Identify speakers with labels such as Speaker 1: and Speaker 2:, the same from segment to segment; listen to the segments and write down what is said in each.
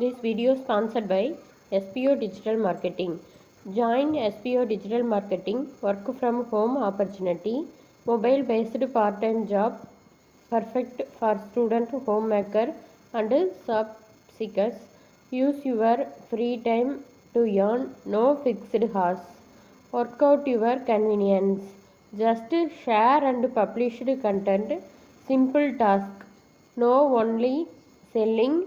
Speaker 1: This video is sponsored by SPO Digital Marketing. Join SPO Digital Marketing work from home opportunity, mobile based part time job, perfect for student, homemaker, and job seekers. Use your free time to earn no fixed hours. Work out your convenience. Just share and publish content. Simple task. No only selling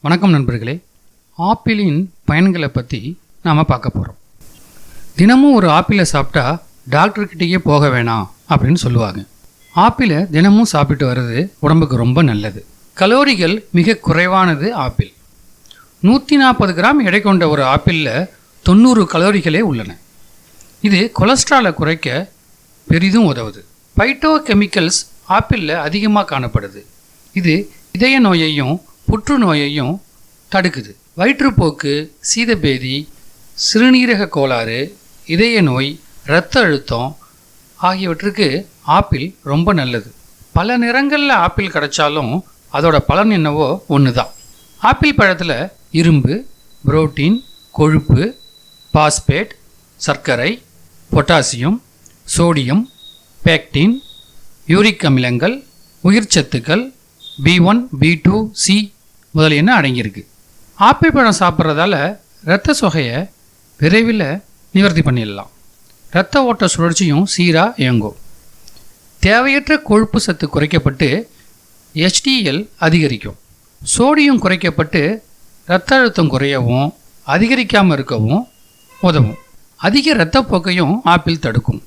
Speaker 2: வணக்கம் நண்பர்களே. ஆப்பிளின் பயன்களை பற்றி நாம் பார்க்க போகிறோம் தினமும் ஒரு ஆப்பிளை சாப்பிட்டா டாக்டர்கிட்டயே போக வேணாம் அப்படின்னு சொல்லுவாங்க. ஆப்பிளை தினமும் சாப்பிட்டு வர்றது உடம்புக்கு ரொம்ப நல்லது. கலோரிகள் மிக குறைவானது ஆப்பிள். நூற்றி நாற்பது கிராம் எடை கொண்ட ஒரு ஆப்பிளில் தொண்ணூறு கலோரிகளே உள்ளன. இது கொலஸ்ட்ராலை குறைக்க பெரிதும் உதவுது. பைட்டோ கெமிக்கல்ஸ் ஆப்பிளில் அதிகமாக காணப்படுது. இது இதய நோயையும் புற்றுநோயையும் தடுக்குது. வயிற்றுப்போக்கு சீதபேதி சிறுநீரக கோளாறு இதய நோய் இரத்த அழுத்தம் ஆகியவற்றுக்கு ஆப்பிள் ரொம்ப நல்லது. பல நிறங்களில் ஆப்பிள் கிடைச்சாலும் அதோட பலன் என்னவோ ஒன்று தான் ஆப்பிள் பழத்தில் இரும்பு புரோட்டீன் கொழுப்பு பாஸ்பேட் சர்க்கரை பொட்டாசியம் சோடியம் பேக்டின் யூரிக் அமிலங்கள் உயிர்ச்சத்துக்கள் B one B two C முதலியன அடங்கியிருக்கு. ஆப்பிள் பழம் சாப்பிட்றதால இரத்த சொகையை விரைவில் நிவர்த்தி பண்ணிடலாம். இரத்த ஓட்ட சுழற்சியும் சீராக இயங்கும். தேவையற்ற கொழுப்பு சத்து குறைக்கப்பட்டு எச்டிஎல் அதிகரிக்கும். சோடியம் குறைக்கப்பட்டு இரத்த அழுத்தம் குறையவும் அதிகரிக்காமல் இருக்கவும் உதவும். அதிக இரத்தப்போக்கையும் ஆப்பிள் தடுக்கும்.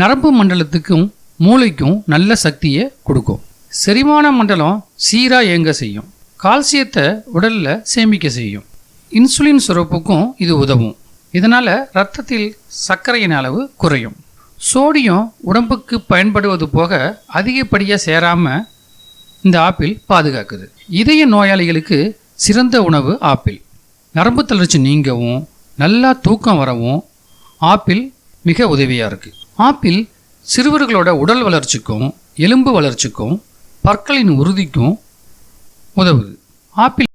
Speaker 2: நரம்பு மண்டலத்துக்கும் மூளைக்கும் நல்ல சக்தியை கொடுக்கும். செரிமான மண்டலம் சீராக இயங்க செய்யும். கால்சியத்தை உடலில் சேமிக்க செய்யும். இன்சுலின் சுரப்புக்கும் இது உதவும். இதனால் ரத்தத்தில் சர்க்கரையின் அளவு குறையும். சோடியம் உடம்புக்கு பயன்படுவது போக அதிகப்படியாக சேராமல் இந்த ஆப்பிள் பாதுகாக்குது. இதய நோயாளிகளுக்கு சிறந்த உணவு ஆப்பிள். நரம்பு தளர்ச்சி நீங்கவும் நல்லா தூக்கம் வரவும் ஆப்பிள் மிக உதவியாக இருக்குது ஆப்பிள் சிறுவர்களோட உடல் வளர்ச்சிக்கும் எலும்பு வளர்ச்சிக்கும் பற்களின் உறுதிக்கும் உதவுது. ஆப்பிள்